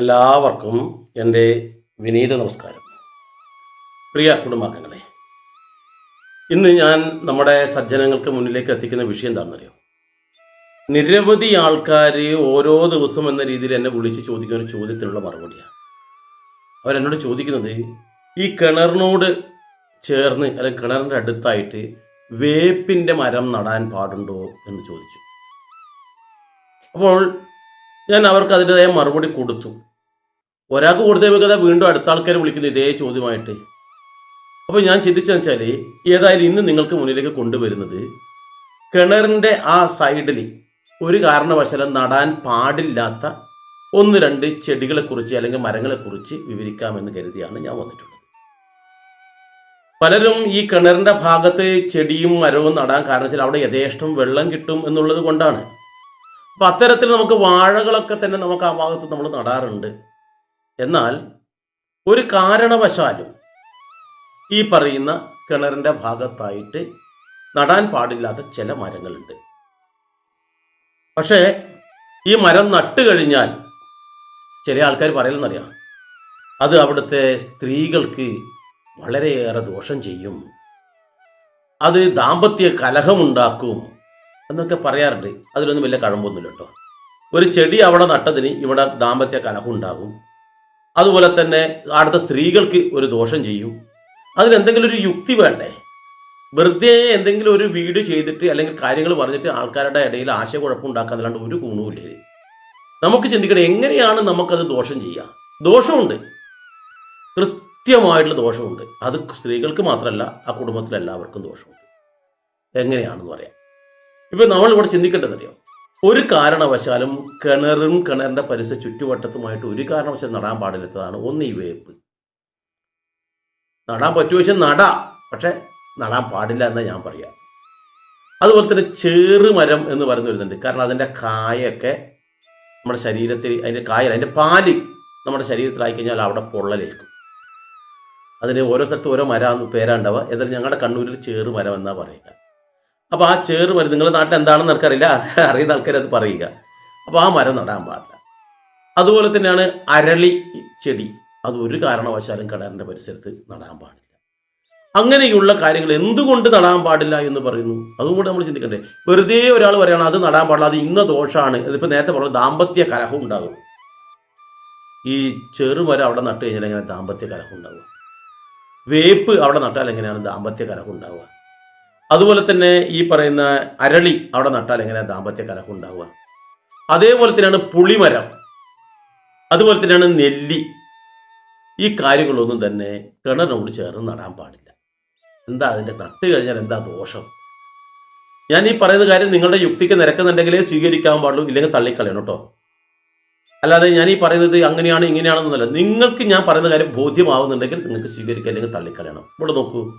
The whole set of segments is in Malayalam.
എല്ലാവർക്കും എന്റെ വിനീത നമസ്കാരം. പ്രിയ കുടുംബാംഗങ്ങളെ ഇന്ന് ഞാൻ നമ്മുടെ സജ്ജനങ്ങൾക്ക് മുന്നിലേക്ക് എത്തിക്കുന്ന വിഷയം എന്താണെന്നറിയോ? നിരവധി ആൾക്കാർ ഓരോ ദിവസം എന്ന രീതിയിൽ എന്നെ വിളിച്ച് ചോദിക്കുന്ന ഒരു ചോദ്യത്തിനുള്ള മറുപടിയാണ്. അവരെന്നോട് ചോദിക്കുന്നത് ഈ കിണറിനോട് ചേർന്ന് അല്ലെങ്കിൽ കിണറിന്റെ അടുത്തായിട്ട് വേപ്പിന്റെ മരം നടാൻ പാടുണ്ടോ എന്ന് ചോദിച്ചു. അപ്പോൾ ഞാൻ അവർക്ക് അതിന്റെതായ മറുപടി കൊടുത്തു. ഒരാൾക്ക് കൊടുത്ത വേഗത വീണ്ടും അടുത്ത ആൾക്കാരെ വിളിക്കുന്ന ഇതേ ചോദ്യമായിട്ട്. അപ്പോൾ ഞാൻ ചിന്തിച്ചതെന്ന് വെച്ചാൽ ഏതായാലും ഇന്ന് നിങ്ങൾക്ക് മുന്നിലേക്ക് കൊണ്ടുവരുന്നത് കിണറിന്റെ ആ സൈഡിൽ ഒരു കാരണവശാലും നടാൻ പാടില്ലാത്ത ഒന്ന് രണ്ട് ചെടികളെക്കുറിച്ച് അല്ലെങ്കിൽ മരങ്ങളെക്കുറിച്ച് വിവരിക്കാമെന്ന് കരുതിയാണ് ഞാൻ വന്നിട്ടുള്ളത്. പലരും ഈ കിണറിന്റെ ഭാഗത്ത് ചെടിയും മരവും നടാൻ കാരണം വെച്ചാൽ അവിടെ യഥേഷ്ടം വെള്ളം കിട്ടും എന്നുള്ളത് കൊണ്ടാണ്. അപ്പം അത്തരത്തിൽ നമുക്ക് വാഴകളൊക്കെ തന്നെ നമുക്ക് ആ ഭാഗത്ത് നമ്മൾ നടാറുണ്ട്. എന്നാൽ ഒരു കാരണവശാലും ഈ പറയുന്ന കിണറിന്റെ ഭാഗത്തായിട്ട് നടാൻ പാടില്ലാത്ത ചില മരങ്ങളുണ്ട്. പക്ഷേ ഈ മരം നട്ടു കഴിഞ്ഞാൽ ചില ആൾക്കാർ പറയലെന്നറിയാം. അത് അവിടുത്തെ സ്ത്രീകൾക്ക് വളരെയേറെ ദോഷം ചെയ്യും. അത് ദാമ്പത്യ കലഹമുണ്ടാക്കും എന്നൊക്കെ പറയാറുണ്ട്. അതിലൊന്നും വലിയ കഴമ്പൊന്നുമില്ല കേട്ടോ. ഒരു ചെടി അവിടെ നട്ടതിന് ഇവിടെ ദാമ്പത്യ കലഹം ഉണ്ടാകും അതുപോലെ തന്നെ അടുത്ത സ്ത്രീകൾക്ക് ഒരു ദോഷം ചെയ്യും. അതിനെന്തെങ്കിലും ഒരു യുക്തി വേണ്ടേ? വെറുതെ എന്തെങ്കിലും ഒരു വീഡിയോ ചെയ്തിട്ട് അല്ലെങ്കിൽ കാര്യങ്ങൾ പറഞ്ഞിട്ട് ആൾക്കാരുടെ ഇടയിൽ ആശയക്കുഴപ്പം ഉണ്ടാക്കാന്നല്ലാണ്ട് ഒരു ഗുണവുമില്ല? നമുക്ക് ചിന്തിക്കണം എങ്ങനെയാണ് നമുക്കത് ദോഷം ചെയ്യുക ദോഷമുണ്ട്. കൃത്യമായിട്ടുള്ള ദോഷമുണ്ട്. അത് സ്ത്രീകൾക്ക് മാത്രമല്ല ആ കുടുംബത്തിലെല്ലാവർക്കും ദോഷമുണ്ട്. എങ്ങനെയാണെന്ന് പറയാം. ഇപ്പൊ നമ്മൾ ഇവിടെ ചിന്തിക്കേണ്ടതറിയോ ഒരു കാരണവശാലും കിണറും കിണറിന്റെ പരിസര ചുറ്റുവട്ടത്തുമായിട്ട് ഒരു കാരണവശാലും നടാൻ പാടില്ലാത്തതാണ് ഒന്ന് ഈ വേപ്പ്. നടാൻ പറ്റുമോ വെച്ചാൽ നട. പക്ഷെ നടാൻ പാടില്ല എന്ന് ഞാൻ പറയാം. അതുപോലെ തന്നെ ചേറുമരം എന്ന് പറയുന്ന വരുന്നുണ്ട് കാരണം അതിന്റെ കായൊക്കെ നമ്മുടെ ശരീരത്തിൽ അതിന്റെ കായ അതിന്റെ പാൽ നമ്മുടെ ശരീരത്തിലായി കഴിഞ്ഞാൽ അവിടെ പൊള്ളലേൽക്കും. അതിന് ഓരോ സ്ഥലത്ത് ഓരോ മരം പേരാണ്ടാവുക. എന്നാലും ഞങ്ങളുടെ കണ്ണൂരിൽ ചേറുമരം എന്നാ പറയുക. അപ്പോൾ ആ ചേറ് മരം നിങ്ങളുടെ നാട്ടിൽ എന്താണെന്ന് എനിക്കറിയില്ല. അറിയുന്ന ആൾക്കാർ അത് പറയുക. അപ്പോൾ ആ മരം നടാൻ പാടില്ല. അതുപോലെ തന്നെയാണ് അരളി ചെടി. അത് ഒരു കാരണവശാലും കടലിന്റെ പരിസരത്ത് നടാൻ പാടില്ല. അങ്ങനെയുള്ള കാര്യങ്ങൾ എന്തുകൊണ്ട് നടാൻ പാടില്ല എന്ന് പറയുന്നു? അതും കൂടെ നമ്മൾ ചിന്തിക്കണ്ടേ. വെറുതെ ഒരാൾ പറയണം അത് നടാൻ പാടില്ല അത് ഇന്ന ദോഷമാണ് ഇതിപ്പോൾ നേരത്തെ പറഞ്ഞു ദാമ്പത്യ കലഹം ഉണ്ടാകും ഈ ചെറുമരം അവിടെ നട്ട് കഴിഞ്ഞാൽ എങ്ങനെ ദാമ്പത്യ കലഹം ഉണ്ടാവുക വേപ്പ് അവിടെ നട്ടാൽ എങ്ങനെയാണ് ദാമ്പത്യ കലഹം ഉണ്ടാവുക? അതുപോലെ തന്നെ ഈ പറയുന്ന അരളി അവിടെ നട്ടാൽ എങ്ങനെ ദാമ്പത്യ കലഹം ഉണ്ടാവുക? അതേപോലെ തന്നെയാണ് പുളിമരം. അതുപോലെ തന്നെയാണ് നെല്ലി. ഈ കാര്യങ്ങളൊന്നും തന്നെ കിണറിനോട് ചേർന്ന് നടാൻ പാടില്ല. എന്താ അതിന്റെ നട്ട് കഴിഞ്ഞാൽ എന്താ ദോഷം? ഞാൻ ഈ പറയുന്ന കാര്യം നിങ്ങളുടെ യുക്തിക്ക് നിരക്കുന്നുണ്ടെങ്കിലേ സ്വീകരിക്കാൻ പാടുള്ളൂ ഇല്ലെങ്കിൽ തള്ളിക്കളയണം കേട്ടോ. അല്ലാതെ ഞാൻ ഈ പറയുന്നത് അങ്ങനെയാണ് ഇങ്ങനെയാണെന്നല്ല നിങ്ങൾക്ക് ഞാൻ പറയുന്ന കാര്യം ബോധ്യമാവുന്നുണ്ടെങ്കിൽ നിങ്ങൾക്ക് സ്വീകരിക്കുക അല്ലെങ്കിൽ തള്ളിക്കളയണം. ഇവിടെ നോക്കൂ.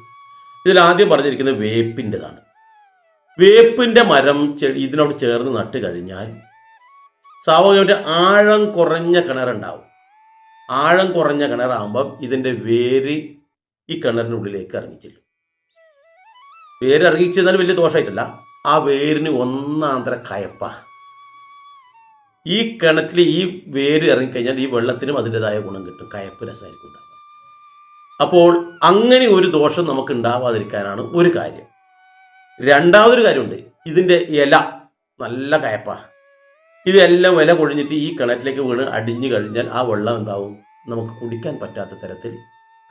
ഇതിൽ ആദ്യം പറഞ്ഞിരിക്കുന്നത് വേപ്പിന്റെതാണ്. വേപ്പിന്റെ മരം ഇതിനോട് ചേർന്ന് നട്ട് കഴിഞ്ഞാൽ സ്വാഭാവികമായിട്ട് ആഴം കുറഞ്ഞ കിണറുണ്ടാവും. ആഴം കുറഞ്ഞ കിണറാകുമ്പം ഇതിന്റെ വേര് ഈ കിണറിനുള്ളിലേക്ക് ഇറങ്ങിച്ചെല്ലും വേര് ഇറങ്ങിച്ചെന്നാൽ വലിയ ദോഷമായിട്ടല്ല. ആ വേരിന് ഒന്നാന്തര കയപ്പ. ഈ കിണറ്റിൽ ഈ വേര് ഇറങ്ങിക്കഴിഞ്ഞാൽ ഈ വെള്ളത്തിനും അതിന്റെതായ ഗുണം കിട്ടും. കയപ്പ് രസമായിരിക്കും അപ്പോൾ അങ്ങനെ ഒരു ദോഷം നമുക്ക് ഉണ്ടാവാതിരിക്കാനാണ് ഒരു കാര്യം. രണ്ടാമതൊരു കാര്യമുണ്ട്. ഇതിന്റെ ഇല നല്ല കയപ്പ. ഇതെല്ലാം വില കൊഴിഞ്ഞിട്ട് ഈ കിണറ്റിലേക്ക് വീണ് അടിഞ്ഞു കഴിഞ്ഞാൽ ആ വെള്ളം എന്താവും? നമുക്ക് കുടിക്കാൻ പറ്റാത്ത തരത്തിൽ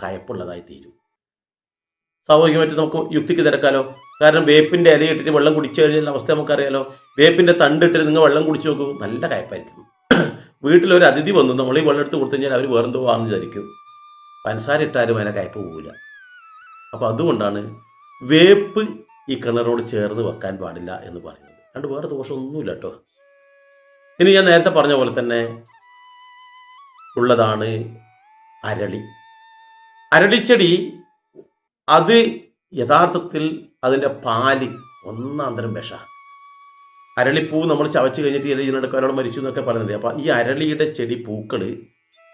കയപ്പുള്ളതായി തീരും. സ്വാഭാവികമായിട്ട് നമുക്ക് യുക്തിക്ക് തിരക്കാലോ? കാരണം വേപ്പിന്റെ ഇല ഇട്ടിട്ട് വെള്ളം കുടിച്ചു കഴിഞ്ഞാൽ അവസ്ഥ നമുക്കറിയാലോ. വേപ്പിന്റെ തണ്ടിട്ടിട്ട് നിങ്ങൾ വെള്ളം കുടിച്ചു നോക്കൂ നല്ല കയപ്പായിരിക്കും. വീട്ടിലൊരു അതിഥി വന്നു നമ്മൾ ഈ വെള്ളം എടുത്ത് കൊടുത്തു കഴിഞ്ഞാൽ അവർ വേറെന്തോ ആണെന്ന് വിചാരിക്കും. പഞ്ചസാര ഇട്ടാലും അതിനെ കയ്പ് പോവില്ല. അപ്പോൾ അതുകൊണ്ടാണ് വേപ്പ് ഈ കിണറോട് ചേർന്ന് വെക്കാൻ പാടില്ല എന്ന് പറയുന്നത്. രണ്ട് വേറെ ദോഷമൊന്നുമില്ല കേട്ടോ. ഇനി ഞാൻ നേരത്തെ പറഞ്ഞ പോലെ തന്നെ ഉള്ളതാണ് അരളി. അരളിച്ചെടി അത് യഥാർത്ഥത്തിൽ അതിന്റെ പാൽ ഒന്നാം തരം വിഷ. അരളിപ്പൂ നമ്മൾ ചവച്ച് കഴിഞ്ഞിട്ട് ഇതിനിടയ്ക്ക് ഒരാൾ മരിച്ചു എന്നൊക്കെ പറയുന്നുണ്ട് അപ്പോൾ ഈ അരളിയുടെ ചെടി പൂക്കൾ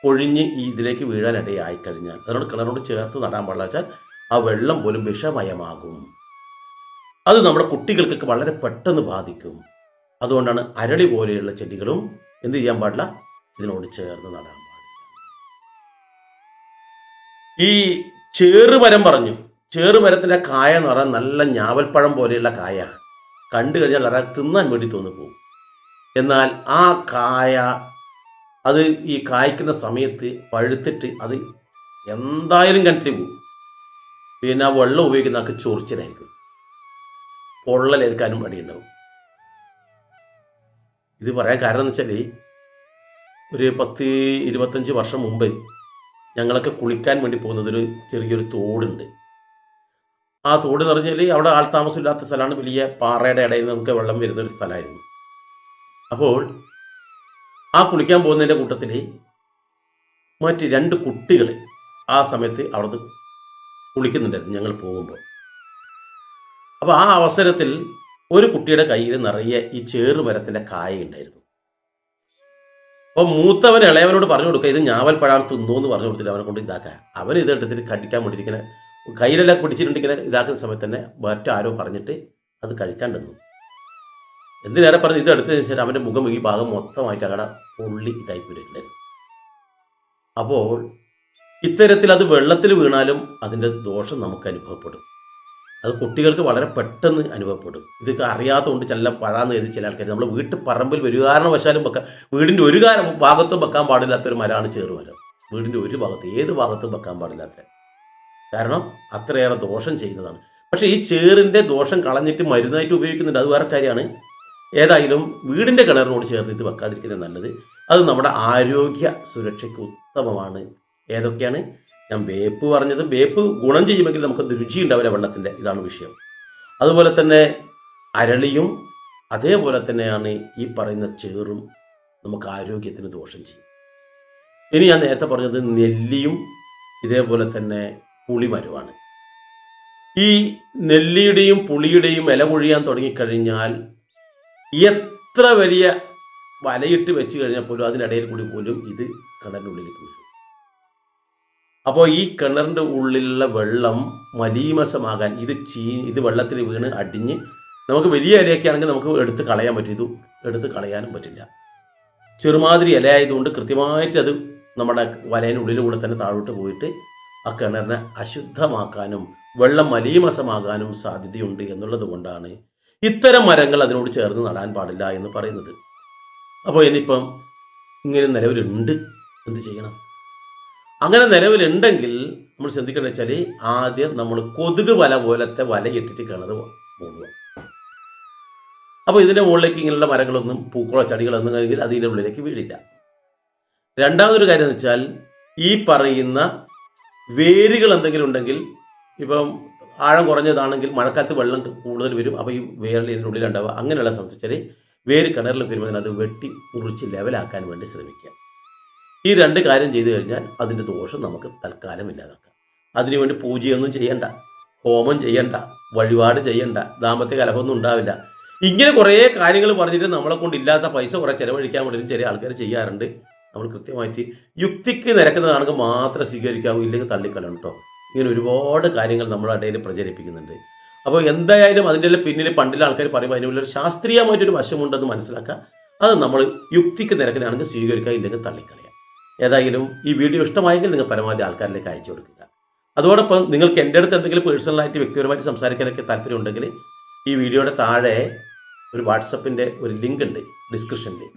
പൊഴിഞ്ഞ് ഈ ഇതിലേക്ക് വീഴാനിടയായി കഴിഞ്ഞാൽ അതിനോട് കിണറോട് ചേർത്ത് നടാൻ പാടില്ല വെച്ചാൽ ആ വെള്ളം പോലും വിഷമയമാകും. അത് നമ്മുടെ കുട്ടികൾക്കൊക്കെ വളരെ പെട്ടെന്ന് ബാധിക്കും. അതുകൊണ്ടാണ് അരളി പോലെയുള്ള ചെടികളും എന്ത് ചെയ്യാൻ പാടില്ല ഇതിനോട് ചേർന്ന് നടാൻ പാടില്ല. ഈ ചേറുമരം പറഞ്ഞു. ചേറുമരത്തിന്റെ കായ എന്ന് പറഞ്ഞാൽ നല്ല ഞാവൽപ്പഴം പോലെയുള്ള കായ. കണ്ടു കഴിഞ്ഞാൽ അത് തിന്നാൻ വേണ്ടി തോന്നിപ്പോകും. എന്നാൽ ആ കായ അത് ഈ കായ്ക്കുന്ന സമയത്ത് പഴുത്തിട്ട് അത് എന്തായാലും കണ്ടിട്ട് പോകും. പിന്നെ ആ വെള്ളം ഉപയോഗിക്കുന്ന ആൾക്ക് ചൊറിച്ചിലായിരിക്കും. പൊള്ളലേൽക്കാനും പണിയുണ്ടാവും. ഇത് പറയാൻ കാരണം എന്ന് വെച്ചാൽ ഒരു പത്ത് ഇരുപത്തഞ്ച് വർഷം മുമ്പ് ഞങ്ങളൊക്കെ കുളിക്കാൻ വേണ്ടി പോകുന്നതൊരു ചെറിയൊരു തോടുണ്ട്. ആ തോട് എന്ന് പറഞ്ഞാൽ അവിടെ ആൾ താമസമില്ലാത്ത സ്ഥലമാണ്. വലിയ പാറയുടെ ഇടയിൽ നമുക്ക് വെള്ളം വരുന്ന ഒരു സ്ഥലമായിരുന്നു. അപ്പോൾ ആ കുളിക്കാൻ പോകുന്നതിന്റെ കൂട്ടത്തിൽ മറ്റ് രണ്ട് കുട്ടികൾ ആ സമയത്ത് അവിടുന്ന് കുളിക്കുന്നുണ്ടായിരുന്നു ഞങ്ങൾ പോകുമ്പോൾ. അപ്പോൾ ആ അവസരത്തിൽ ഒരു കുട്ടിയുടെ കയ്യിൽ നിറയെ ഈ ചേറുമരത്തിന്റെ കായ ഉണ്ടായിരുന്നു. അപ്പോൾ മൂത്തവൻ ഇളയവനോട് പറഞ്ഞു കൊടുക്കുക ഇത് ഞാവൽപ്പഴം തിന്നു എന്ന് പറഞ്ഞു കൊടുത്തില്ല അവനെ കൊണ്ട് ഇതാക്കാൻ അവൻ ഇത് എടുത്തിട്ട് കടിക്കാൻ വേണ്ടിയിരിക്കുന്ന കയ്യിലെല്ലാം പിടിച്ചിട്ടുണ്ടെങ്കിൽ ഇതാക്കുന്ന സമയത്ത് തന്നെ മറ്റാരോ പറഞ്ഞിട്ട് അത് കഴിക്കാൻ തന്നു. എന്തിനേറെ പറഞ്ഞ് ഇത് എടുത്തതിന് ശേഷം അവന്റെ മുഖം ഈ ഭാഗം മൊത്തമായിട്ട് അവിടെ പൊള്ളി ഇതായി പോയിട്ടുണ്ടായിരുന്നു അപ്പോൾ ഇത്തരത്തിൽ അത് വെള്ളത്തിൽ വീണാലും അതിന്റെ ദോഷം നമുക്ക് അനുഭവപ്പെടും. അത് കുട്ടികൾക്ക് വളരെ പെട്ടെന്ന് അനുഭവപ്പെടും. ഇതൊക്കെ അറിയാത്തതുകൊണ്ട് ചില പഴാന്ന് കരുതി ചില ആൾക്കാർ നമ്മൾ വീട്ടിൽ പറമ്പിൽ ഒരു കാരണവശാലും വെക്കാൻ വീടിന്റെ ഒരു കാരണം ഭാഗത്തും വെക്കാൻ പാടില്ലാത്ത ഒരു മരമാണ് ചേറുമരം. വീടിന്റെ ഒരു ഭാഗത്ത് ഏത് ഭാഗത്തും വെക്കാൻ പാടില്ലാത്ത. കാരണം അത്രയേറെ ദോഷം ചെയ്യുന്നതാണ്. പക്ഷേ ഈ ചേറിന്റെ ദോഷം കളഞ്ഞിട്ട് മരുന്നായിട്ട് ഉപയോഗിക്കുന്നുണ്ട്. അത് വേറെ കാര്യമാണ്. ഏതായാലും വീടിന്റെ കിണറിനോട് ചേർന്ന് ഇത് വെക്കാതിരിക്കുന്നത് നല്ലത്. അത് നമ്മുടെ ആരോഗ്യ സുരക്ഷയ്ക്ക് ഉത്തമമാണ്. ഏതൊക്കെയാണ്? ഞാൻ വേപ്പ് പറഞ്ഞതും വേപ്പ് ഗുണം ചെയ്യുമെങ്കിൽ നമുക്ക് രുചി ഉണ്ടാവില്ല വെള്ളത്തിന്റെ ഇതാണ് വിഷയം. അതുപോലെ തന്നെ അരളിയും അതേപോലെ തന്നെയാണ് ഈ പറയുന്ന ചേറും നമുക്ക് ആരോഗ്യത്തിന് ദോഷം ചെയ്യും. ഇനി ഞാൻ നേരത്തെ പറഞ്ഞത് നെല്ലിയും ഇതേപോലെ തന്നെ പുളിമരുവാണ്. ഈ നെല്ലിയുടെയും പുളിയുടെയും ഇല പൊഴിയാൻ തുടങ്ങിക്കഴിഞ്ഞാൽ എത്ര വലിയ വലയിട്ട് വെച്ച് കഴിഞ്ഞാൽ പോലും അതിനിടയിൽ കൂടി പോലും ഇത് കിണറിനുള്ളിലേക്ക് വീഴും. അപ്പോൾ ഈ കിണറിന്റെ ഉള്ളിലുള്ള വെള്ളം മലീമസമാകാൻ ഇത് ചീ ഇത് വെള്ളത്തിൽ വീണ് അടിഞ്ഞ് നമുക്ക് വലിയ ഇലയൊക്കെ ആണെങ്കിൽ നമുക്ക് എടുത്ത് കളയാൻ പറ്റും. ഇത് എടുത്ത് കളയാനും പറ്റില്ല. ചെറുമാതിരി ഇലയായതുകൊണ്ട് കൃത്യമായിട്ട് അത് നമ്മുടെ വലയിനുള്ളിലൂടെ തന്നെ താഴോട്ട് പോയിട്ട് ആ കിണറിനെ അശുദ്ധമാക്കാനും വെള്ളം മലീമസമാകാനും സാധ്യതയുണ്ട് എന്നുള്ളത് കൊണ്ടാണ് ഇത്തരം മരങ്ങൾ അതിനോട് ചേർന്ന് നടാൻ പാടില്ല എന്ന് പറയുന്നത്. അപ്പോൾ ഇനിയിപ്പം ഇങ്ങനെ നിലവിലുണ്ട് എന്ത് ചെയ്യണം? അങ്ങനെ നിലവിലുണ്ടെങ്കിൽ നമ്മൾ ശ്രദ്ധിക്കേണ്ടത് വെച്ചാൽ ആദ്യം നമ്മൾ കൊതുക് വല പോലത്തെ വല ഇട്ടിട്ട് കിണർ പോകുക അപ്പോൾ ഇതിന്റെ മുകളിലേക്ക് ഇങ്ങനെയുള്ള മരങ്ങളൊന്നും പൂക്കളോ ചെടികളൊന്നും കഴിഞ്ഞാൽ അതിന്റെ ഉള്ളിലേക്ക് വീഴില്ല. രണ്ടാമതൊരു കാര്യം എന്ന് വെച്ചാൽ ഈ പറയുന്ന വേരുകൾ എന്തെങ്കിലും ഉണ്ടെങ്കിൽ ഇപ്പം ആഴം കുറഞ്ഞതാണെങ്കിൽ മഴക്കാലത്ത് വെള്ളം കൂടുതൽ വരും. അപ്പോൾ ഈ വേരിൽ ഇതിനുള്ളിൽ ഉണ്ടാവുക. അങ്ങനെയുള്ള സംബന്ധിച്ചാൽ വേര് കിണറിൽ വരുമ്പോൾ അത് വെട്ടി മുറിച്ച് ലെവലാക്കാൻ വേണ്ടി ശ്രമിക്കുക. ഈ രണ്ട് കാര്യം ചെയ്തു കഴിഞ്ഞാൽ അതിന്റെ ദോഷം നമുക്ക് തൽക്കാലം ഇല്ലാതാക്കാം. അതിനുവേണ്ടി പൂജയൊന്നും ചെയ്യണ്ട. ഹോമം ചെയ്യണ്ട. വഴിപാട് ചെയ്യണ്ട. ദാമ്പത്യ കലഹമൊന്നും ഉണ്ടാവില്ല. ഇങ്ങനെ കുറേ കാര്യങ്ങൾ പറഞ്ഞിട്ട് നമ്മളെ കൊണ്ട് ഇല്ലാത്ത പൈസ കുറേ ചിലവഴിക്കാൻ വേണ്ടി ചെറിയ ആൾക്കാർ ചെയ്യാറുണ്ട്. നമ്മൾ കൃത്യമായിട്ട് യുക്തിക്ക് നിരക്കുന്നതാണെങ്കിൽ മാത്രം സ്വീകരിക്കാവൂ. ഇല്ലെങ്കിൽ തള്ളിക്കളയണം കേട്ടോ. ഇങ്ങനെ ഒരുപാട് കാര്യങ്ങൾ നമ്മുടെ ഇടയിൽ പ്രചരിപ്പിക്കുന്നുണ്ട്. അപ്പോൾ എന്തായാലും അതിന്റെ പിന്നിൽ പണ്ടിലെ ആൾക്കാർ പറയുമ്പോൾ അതിനുള്ളൊരു ശാസ്ത്രീയമായിട്ടൊരു വശമുണ്ടെന്ന് മനസ്സിലാക്കുക. അത് നമ്മൾ യുക്തിക്ക് നിരക്കുന്നതാണെങ്കിൽ സ്വീകരിക്കുക ഇല്ലെങ്കിൽ തള്ളിക്കളയാം ഏതായാലും ഈ വീഡിയോ ഇഷ്ടമായെങ്കിൽ നിങ്ങൾ പരമാവധി ആൾക്കാരിലേക്ക് അയച്ചു കൊടുക്കുക. അതോടൊപ്പം നിങ്ങൾക്ക് എന്റെ അടുത്ത് എന്തെങ്കിലും പേഴ്സണലായിട്ട് വ്യക്തിപരമായിട്ട് സംസാരിക്കാനൊക്കെ താല്പര്യം ഉണ്ടെങ്കിൽ ഈ വീഡിയോയുടെ താഴെ ഒരു വാട്സപ്പിന്റെ ഒരു ലിങ്ക് ഉണ്ട് ഡിസ്ക്രിപ്ഷനിൽ.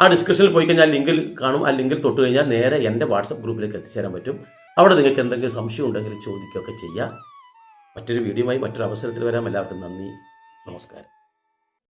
ആ ഡിസ്ക്രിപ്ഷനിൽ പോയി കഴിഞ്ഞാൽ ലിങ്കിൽ കാണും. ആ ലിങ്കിൽ തൊട്ട് കഴിഞ്ഞാൽ നേരെ എന്റെ വാട്സപ്പ് ഗ്രൂപ്പിലേക്ക് എത്തിച്ചേരാൻ പറ്റും. അവിടെ നിങ്ങൾക്ക് എന്തെങ്കിലും സംശയം ഉണ്ടെങ്കിൽ ചോദിക്കുകയൊക്കെ ചെയ്യാം. മറ്റൊരു വീഡിയോയുമായി മറ്റൊരു അവസരത്തിൽ വരാം. എല്ലാവർക്കും നന്ദി. നമസ്കാരം.